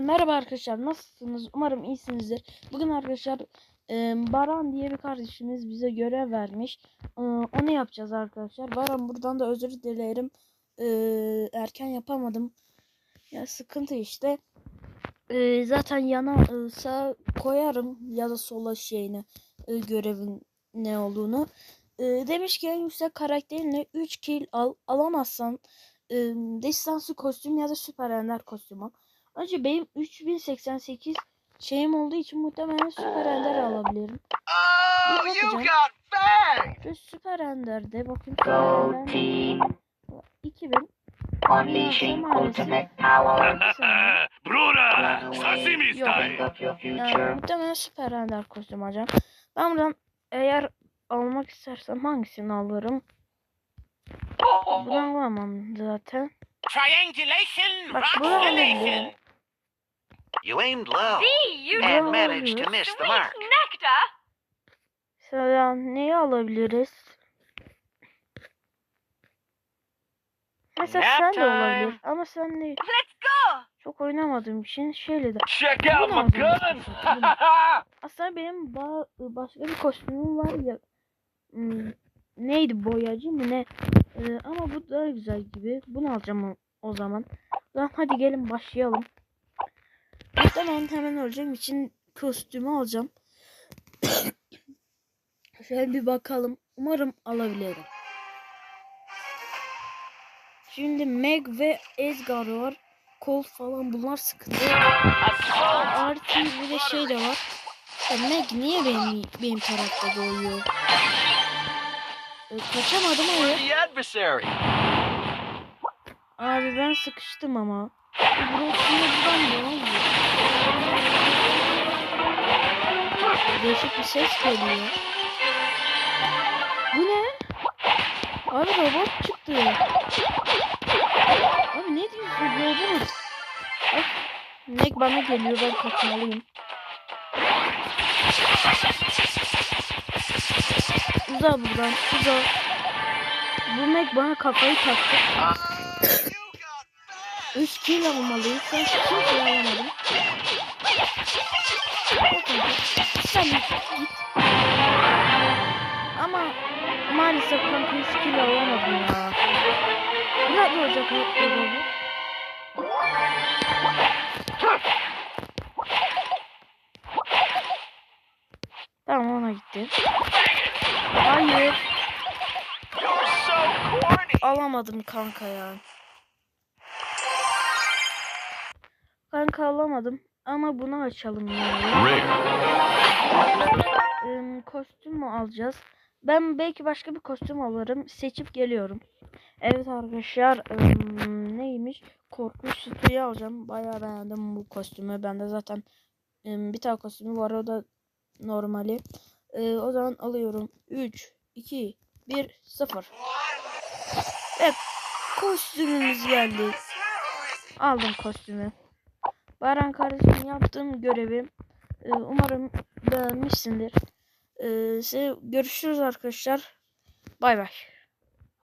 Merhaba arkadaşlar. Nasılsınız? Umarım iyisinizdir. Bugün arkadaşlar e, Baran diye bir kardeşimiz bize görev vermiş. E, onu yapacağız arkadaşlar. Baran buradan da özür dilerim. E, erken yapamadım. Ya sıkıntı işte. E, zaten yana e, sağ koyarım ya da sola şeyini e, görevin ne olduğunu. E, demiş ki en yüksek karakterinle 3 kill al. Alamazsan e, destansı kostüm ya da süper ender kostüm Önce benim 3088 şeyim olduğu için muhtemelen süper ender alabilirim. Oh, you got banged! Şu süper enderde bakayım süper Go team, 2000 unleashing maalesef. ultimate power. Brura, sashimi style. Yani muhtemelen süper ender kostüm alacağım. Ben buradan eğer almak istersem hangisini alırım? Bunu alamam zaten. Triangulation, Bak bunu alabilirim. You aimed low you Yeah. and managed to miss the mark. nectar. Mesela neyi alabiliriz? Mesela sen de olabilir. Ama sen de Let's go. çok oynamadığım için şeyle de. Check out my gun. Aslında benim ba- başka bir kostümüm var ya. Hmm, neydi boyacı mı ne? Ee, ama bu daha güzel gibi. Bunu alacağım o, o zaman. Lan hadi gelin başlayalım. Muhtemelen hemen öleceğim için kostümü alacağım. Şöyle bir bakalım. Umarım alabilirim. Şimdi Meg ve Edgar var. Colt falan bunlar sıkıntı. Artı bir de şey de var. Ya Meg niye benim benim tarafta doğuyor? E, kaçamadım adversary. Abi ben sıkıştım ama. E, burası buradan ne oluyor? Değişik bir ses geliyor. Bu ne? Abi robot çıktı. Abi ne diyorsun robot? Bak, Meg bana geliyor ben kaçmalıyım. Uza buradan uza. Bu Meg bana kafayı taktı. Oh, you got banged! 3 kill almalıyım. Sen hiç kill alamadım. Sen git. Ama maalesef kanka hiç kill alamadım ya. Ne olacak bu? Tamam ona gitti. Hayır. Alamadım kanka ya. Kanka alamadım. Ama bunu açalım yani. Kostüm mü alacağız? Ben belki başka bir kostüm alırım. Seçip geliyorum. Evet arkadaşlar. neymiş? Korkunç sütüyü alacağım. Bayağı beğendim bu kostümü. Bende zaten bir tane kostümü var. O da normali. E, o zaman alıyorum. 3, 2, 1, 0. Evet. Kostümümüz geldi. Aldım kostümü. Baran kardeşim yaptığım görevi e, umarım beğenmişsindir. E, size görüşürüz arkadaşlar. Bay bay.